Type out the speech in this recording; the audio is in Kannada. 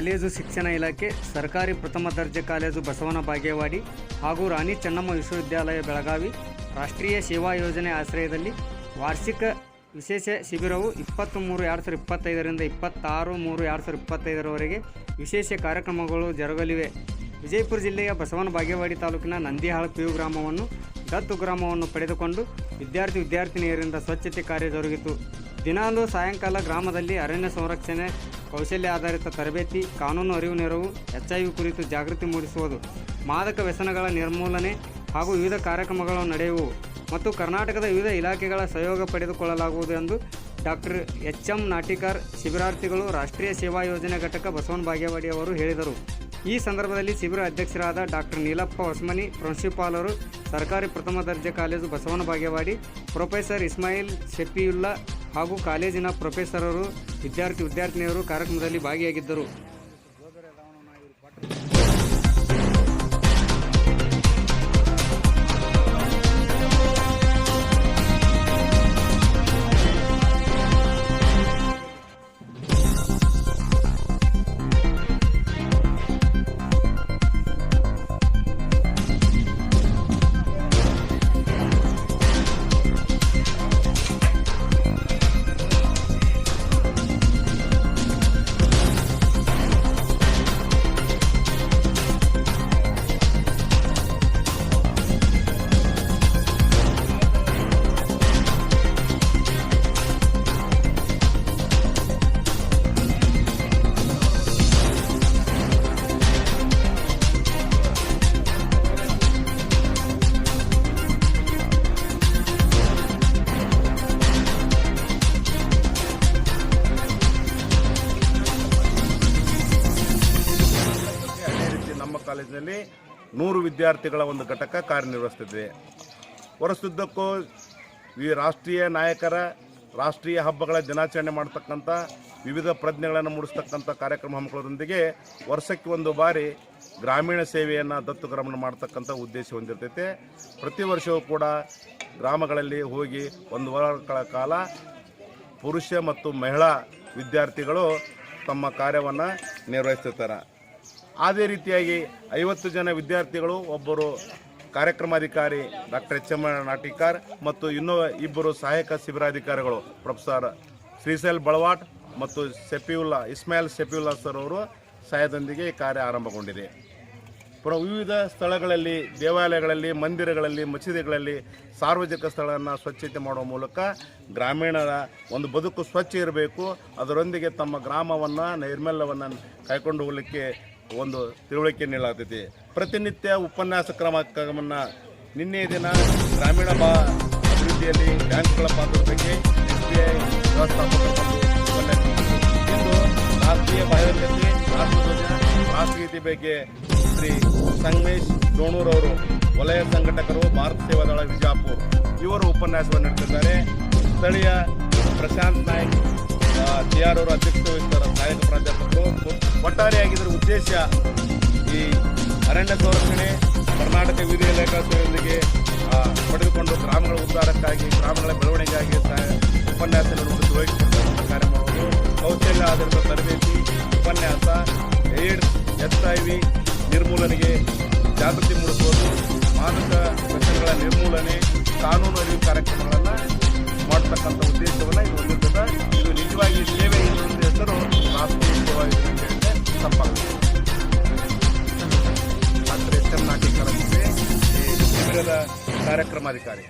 ಕಾಲೇಜು ಶಿಕ್ಷಣ ಇಲಾಖೆ, ಸರ್ಕಾರಿ ಪ್ರಥಮ ದರ್ಜೆ ಕಾಲೇಜು ಬಸವನ ಬಾಗೇವಾಡಿ ಹಾಗೂ ರಾಣಿ ಚೆನ್ನಮ್ಮ ವಿಶ್ವವಿದ್ಯಾಲಯ ಬೆಳಗಾವಿ ರಾಷ್ಟ್ರೀಯ ಸೇವಾ ಯೋಜನೆ ಆಶ್ರಯದಲ್ಲಿ ವಾರ್ಷಿಕ ವಿಶೇಷ ಶಿಬಿರವು ಇಪ್ಪತ್ತು ಮೂರು ಎರಡು ಸಾವಿರದ ಇಪ್ಪತ್ತೈದರಿಂದ ಇಪ್ಪತ್ತಾರು, ಮೂರು ಎರಡು ಸಾವಿರದ ಇಪ್ಪತ್ತೈದರವರೆಗೆ ವಿಶೇಷ ಕಾರ್ಯಕ್ರಮಗಳು ಜರುಗಲಿವೆ. ವಿಜಯಪುರ ಜಿಲ್ಲೆಯ ಬಸವನ ಬಾಗೇವಾಡಿ ತಾಲೂಕಿನ ನಂದಿಹಾಳ ಪಿಯು ಗ್ರಾಮವನ್ನು ದತ್ತು ಗ್ರಾಮವನ್ನು ಪಡೆದುಕೊಂಡು ವಿದ್ಯಾರ್ಥಿ ವಿದ್ಯಾರ್ಥಿನಿಯರಿಂದ ಸ್ವಚ್ಛತೆ ಕಾರ್ಯ ಜರುಗಿತು. ದಿನಾಲೂ ಸಾಯಂಕಾಲ ಗ್ರಾಮದಲ್ಲಿ ಅರಣ್ಯ ಸಂರಕ್ಷಣೆ ಕೌಶಲ್ಯ ಆಧಾರಿತ ತರಬೇತಿ, ಕಾನೂನು ಅರಿವು ನೆರವು, ಎಚ್ಐವಿ ಕುರಿತು ಜಾಗೃತಿ ಮೂಡಿಸುವುದು, ಮಾದಕ ವ್ಯಸನಗಳ ನಿರ್ಮೂಲನೆ ಹಾಗೂ ವಿವಿಧ ಕಾರ್ಯಕ್ರಮಗಳು ನಡೆಯುವು ಮತ್ತು ಕರ್ನಾಟಕದ ವಿವಿಧ ಇಲಾಖೆಗಳ ಸಹಯೋಗ ಪಡೆದುಕೊಳ್ಳಲಾಗುವುದು ಎಂದು ಡಾಕ್ಟರ್ ಎಚ್ ಎಂ ನಾಟಿಕಾರ್, ಶಿಬಿರಾರ್ಥಿಗಳು, ರಾಷ್ಟ್ರೀಯ ಸೇವಾ ಯೋಜನೆ ಘಟಕ ಬಸವನ ಬಾಗೇವಾಡಿ ಅವರು ಹೇಳಿದರು. ಈ ಸಂದರ್ಭದಲ್ಲಿ ಶಿಬಿರ ಅಧ್ಯಕ್ಷರಾದ ಡಾಕ್ಟರ್ ನೀಲಪ್ಪ ಹೊಸಮನಿ ಪ್ರಿನ್ಸಿಪಾಲರು ಸರ್ಕಾರಿ ಪ್ರಥಮ ದರ್ಜೆ ಕಾಲೇಜು ಬಸವನ ಬಾಗೇವಾಡಿ, ಪ್ರೊಫೆಸರ್ ಇಸ್ಮಾಯಿಲ್ ಶಫಿಯುಲ್ಲಾ ಹಾಗೂ ಕಾಲೇಜಿನ ಪ್ರೊಫೆಸರರು ವಿದ್ಯಾರ್ಥಿ ವಿದ್ಯಾರ್ಥಿನಿಯರು ಕಾರ್ಯಕ್ರಮದಲ್ಲಿ ಭಾಗಿಯಾಗಿದ್ದರು. ಕಾಲೇಜಿನಲ್ಲಿ ನೂರು ವಿದ್ಯಾರ್ಥಿಗಳ ಒಂದು ಘಟಕ ಕಾರ್ಯನಿರ್ವಹಿಸುತ್ತಿದೆ. ವರ್ಷದುದ್ದಕ್ಕೂ ಈ ರಾಷ್ಟ್ರೀಯ ನಾಯಕರ ರಾಷ್ಟ್ರೀಯ ಹಬ್ಬಗಳ ದಿನಾಚರಣೆ ಮಾಡತಕ್ಕಂಥ ವಿವಿಧ ಪ್ರಜ್ಞೆಗಳನ್ನು ಮೂಡಿಸ್ತಕ್ಕಂಥ ಕಾರ್ಯಕ್ರಮ ಹಮ್ಮಿಕೊಳ್ಳೋದ್ರೊಂದಿಗೆ ವರ್ಷಕ್ಕೆ ಒಂದು ಬಾರಿ ಗ್ರಾಮೀಣ ಸೇವೆಯನ್ನು ದತ್ತುಗ್ರಮಣ ಮಾಡ್ತಕ್ಕಂಥ ಉದ್ದೇಶ ಹೊಂದಿರ್ತೈತೆ. ಪ್ರತಿ ವರ್ಷವೂ ಕೂಡ ಗ್ರಾಮಗಳಲ್ಲಿ ಹೋಗಿ ಒಂದು ವಾರಗಳ ಕಾಲ ಪುರುಷ ಮತ್ತು ಮಹಿಳಾ ವಿದ್ಯಾರ್ಥಿಗಳು ತಮ್ಮ ಕಾರ್ಯವನ್ನು ನಿರ್ವಹಿಸ್ತಿರ್ತಾರೆ ಅದೇ ರೀತಿಯಾಗಿ ಐವತ್ತು ಜನ ವಿದ್ಯಾರ್ಥಿಗಳು, ಒಬ್ಬರು ಕಾರ್ಯಕ್ರಮಾಧಿಕಾರಿ ಡಾಕ್ಟರ್ ಎಚ್ ಎಂ ನಾಟಿಕಾರ್ ಮತ್ತು ಇನ್ನೂ ಇಬ್ಬರು ಸಹಾಯಕ ಶಿಬಿರಾಧಿಕಾರಿಗಳು ಪ್ರೊಫೆಸರ್ ಶ್ರೀಶೈಲ್ ಬಳವಾಟ್ ಮತ್ತು ಶಫಿಯುಲ್ಲಾ ಇಸ್ಮಾಯಿಲ್ ಶಫಿಯುಲ್ಲಾ ಸರ್ ಅವರು ಸಹಾಯದೊಂದಿಗೆ ಕಾರ್ಯ ಆರಂಭಗೊಂಡಿದೆ. ಪ್ರ ವಿವಿಧ ಸ್ಥಳಗಳಲ್ಲಿ, ದೇವಾಲಯಗಳಲ್ಲಿ, ಮಂದಿರಗಳಲ್ಲಿ, ಮಸೀದಿಗಳಲ್ಲಿ ಸಾರ್ವಜನಿಕ ಸ್ಥಳಗಳನ್ನು ಸ್ವಚ್ಛತೆ ಮಾಡುವ ಮೂಲಕ ಗ್ರಾಮೀಣರ ಒಂದು ಬದುಕು ಸ್ವಚ್ಛ ಇರಬೇಕು. ಅದರೊಂದಿಗೆ ತಮ್ಮ ಗ್ರಾಮವನ್ನು, ನೈರ್ಮಲ್ಯವನ್ನು ಕಾಯ್ಕೊಂಡು ಹೋಗಲಿಕ್ಕೆ ಒಂದು ತಿಳುವಳಿಕೆ ನೀಡಲಾಗ್ತೈತಿ. ಪ್ರತಿನಿತ್ಯ ಉಪನ್ಯಾಸ ಕ್ರಮವನ್ನು ನಿನ್ನೆ ದಿನ ಗ್ರಾಮೀಣ ಬಾ ಅಭಿವೃದ್ಧಿಯಲ್ಲಿ ಬ್ಯಾಂಕ್ಗಳ ಪಾತ್ರದ ಬಗ್ಗೆ ಎಸ್ ಬಿ ಐ ಉಪನ್ಯಾಸ. ಇಂದು ರಾಷ್ಟ್ರೀಯ ರಾಷ್ಟ್ರಧ್ವಜ ರಾಷ್ಟ್ರಗೀತೆ ಬಗ್ಗೆ ಶ್ರೀ ಸಂಗಮೇಶ್ ಅವರು, ವಲಯ ಸಂಘಟಕರು, ಭಾರತ ಸೇವಾದಳ ವಿಜಾಪುರ್ ಇವರು ಉಪನ್ಯಾಸವನ್ನು ನೀಡುತ್ತಿದ್ದಾರೆ. ಸ್ಥಳೀಯ ಪ್ರಶಾಂತ್ ನಾಯ್ಕ್ ಟಿ ಆರ್ ಅವರು ಅಧ್ಯಕ್ಷತೆ ವಹಿಸ್ತಾರೆ ಸಹಾಯಕ ಪ್ರಾಧ್ಯಾಪಕರು. ಒಟ್ಟಾರೆಯಾಗಿ ಇದರ ಉದ್ದೇಶ ಈ ಅರಣ್ಯ ಸಂರಕ್ಷಣೆ, ಕರ್ನಾಟಕ ವಿವಿಧ ಇಲಾಖೆಯೊಂದಿಗೆ ಪಡೆದುಕೊಂಡು ಗ್ರಾಮಗಳ ಉದ್ಧಾರಕ್ಕಾಗಿ, ಗ್ರಾಮಗಳ ಬೆಳವಣಿಗೆಗಾಗಿ ಉಪನ್ಯಾಸಗಳನ್ನು ವಹಿಸಿಕೊಳ್ಳುವಂಥ ಕಾರ್ಯ ಕೌಶಲ್ಯ ಆಧಾರಿತ ತರಬೇತಿ, ಉಪನ್ಯಾಸ, ಏಡ್ಸ್ ಎಚ್ ಐ ವಿ ನಿರ್ಮೂಲನೆಗೆ ಜಾಗೃತಿ ಮೂಡಿಸುವುದು ಮಾನಸಿಕ ಪ್ರಶ್ನೆಗಳ ನಿರ್ಮೂಲನೆ, ಕಾನೂನು ಅರಿವು ಕಾರ್ಯಕ್ರಮಗಳನ್ನು ಮಾಡತಕ್ಕಂಥ ಉದ್ದೇಶವನ್ನು ಇದು ಶಿಬಿರದ ಕಾರ್ಯಕ್ರಮಾಧಿಕಾರಿ